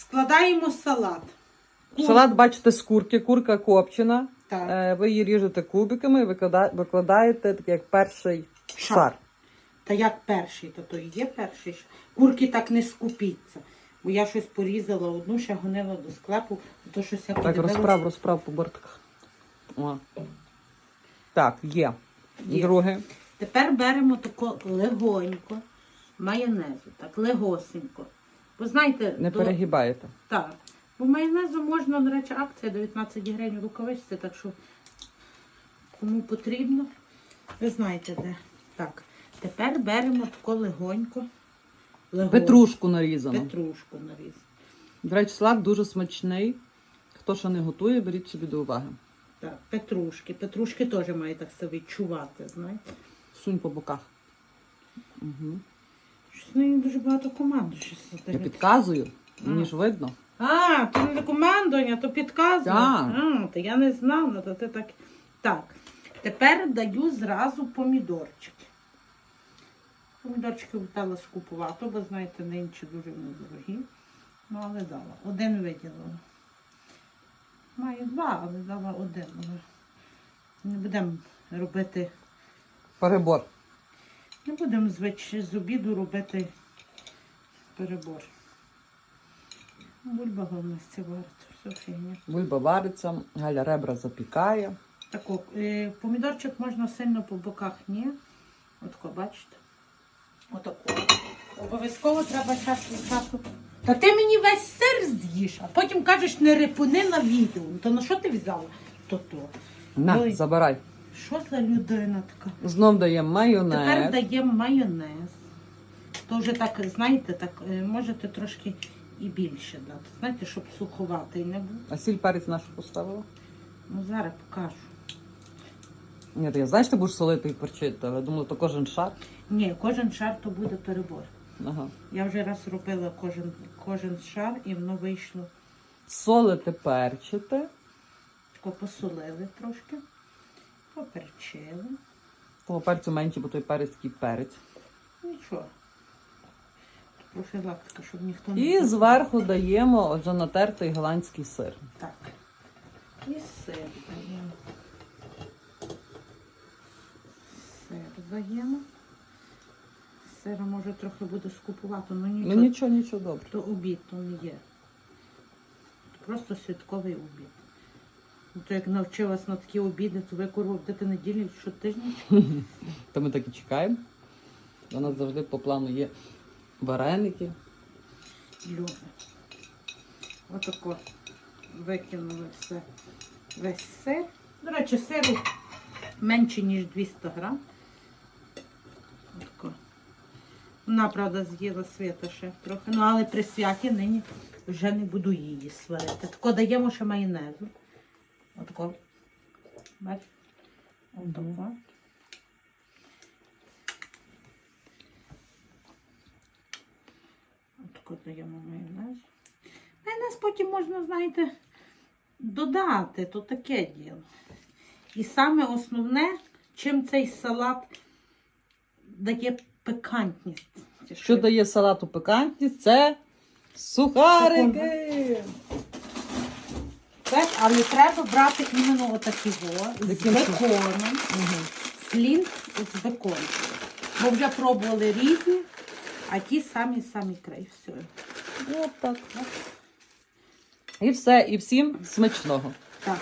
Складаємо салат. Кур- Салат, бачите, з курки, курка копчена. Так. Е, Ви її ріжете кубиками і виклада- викладаєте так, як перший Шар. шар. Та як перший, то то і є перший. ж. Курки так не скупіться. Бо я щось порізала одну, ще гонила до склепу, то щось я Так, подивилась. розправ, розправ по бортиках. О. Так, є. Є. Друге. Тепер беремо тако легонько майонезу, так легосенько. Бо знаєте, Не до- перегибаєте. Так. Бо майонезу можна, до речі, акція 19 гривень рукавичці, так що кому потрібно, ви знаєте де. Так. Тепер беремо тако легонько. легонько. Петрушку нарізану. Петрушку наріз. До речі, салат дуже смачний. Хто ще не готує, беріть собі до уваги. Так, петрушки. Петрушки теж має так себе відчувати, знаєте. Сунь по боках. Угу. Щось неї дуже багато команди. Щось Я таке. підказую, мені ж видно. А, то не командування, то підказує. Так. А, то я не знала, то ти так. Так. Тепер даю зразу помідорчики. Помідорчики вдала скупувати, бо знаєте, нинче дуже недорогі. Ну, але дала. Один виділила. Маю два, але дала один. Не будемо робити, Перебор. Не будемо звич з обіду робити перебор. Бульба головне цього варто, все фігня. Бульба вариться, Галя ребра запікає. Тако, е, помідорчик можна сильно по боках, ні. Отако, бачите? Отако. Обов'язково треба час від часу. Та ти мені весь сир з'їш, а потім кажеш, не репуни на відео. Ну, То на що ти взяла? То то. На, Ой. забирай. Що за людина така? Знов даємо майонез. Тепер даємо майонез. То вже так, знаєте, так е, можете трошки і більше дати. Знаєте, щоб суховатий не був. А сіль перець нашу поставила? Ну зараз покажу. Ні, то я знаєш, ти будеш солити і перчити, але думала, то кожен шар. Ні, кожен шар то буде перебор. Ага. Я вже раз робила кожен, кожен шар і воно вийшло. Солите, перчите. Тако посолили трошки, поперчили. Того перцю менше, бо той перець такий перець. Нічого. Профілактика, щоб ніхто не І зверху даємо вже натертий голландський сир. Так. І сир даємо. Сир даємо. Сира може трохи буде скупувати, але нічого. Ну нічого. нічого, нічого добре. То обід, то не є. Просто святковий обід. Ну, то як навчив вас на такі обіди, то ви курва будете неділі щотижня. То ми так і чекаємо. У нас завжди по плану є вареники. Люди. Отако викинули все. Весь сир. До речі, сиру менше, ніж 200 грам. Отако. Вона, правда, з'їла свята ще трохи. Ну, але при святі нині вже не буду її сварити. Тако даємо ще майонезу. Отако. Бач? Отако. Отако даємо майонез. Майонез потім можна, знаєте, додати, то таке діло. І саме основне, чим цей салат дає пикантність. Що дає салату пикантність, це сухарики. Так, але треба брати іменно отакі з беконом. Угу. флінт з беконом. Бо вже пробували різні, а ті самі самі край. Все. От так. І все, і всім смачного. Так.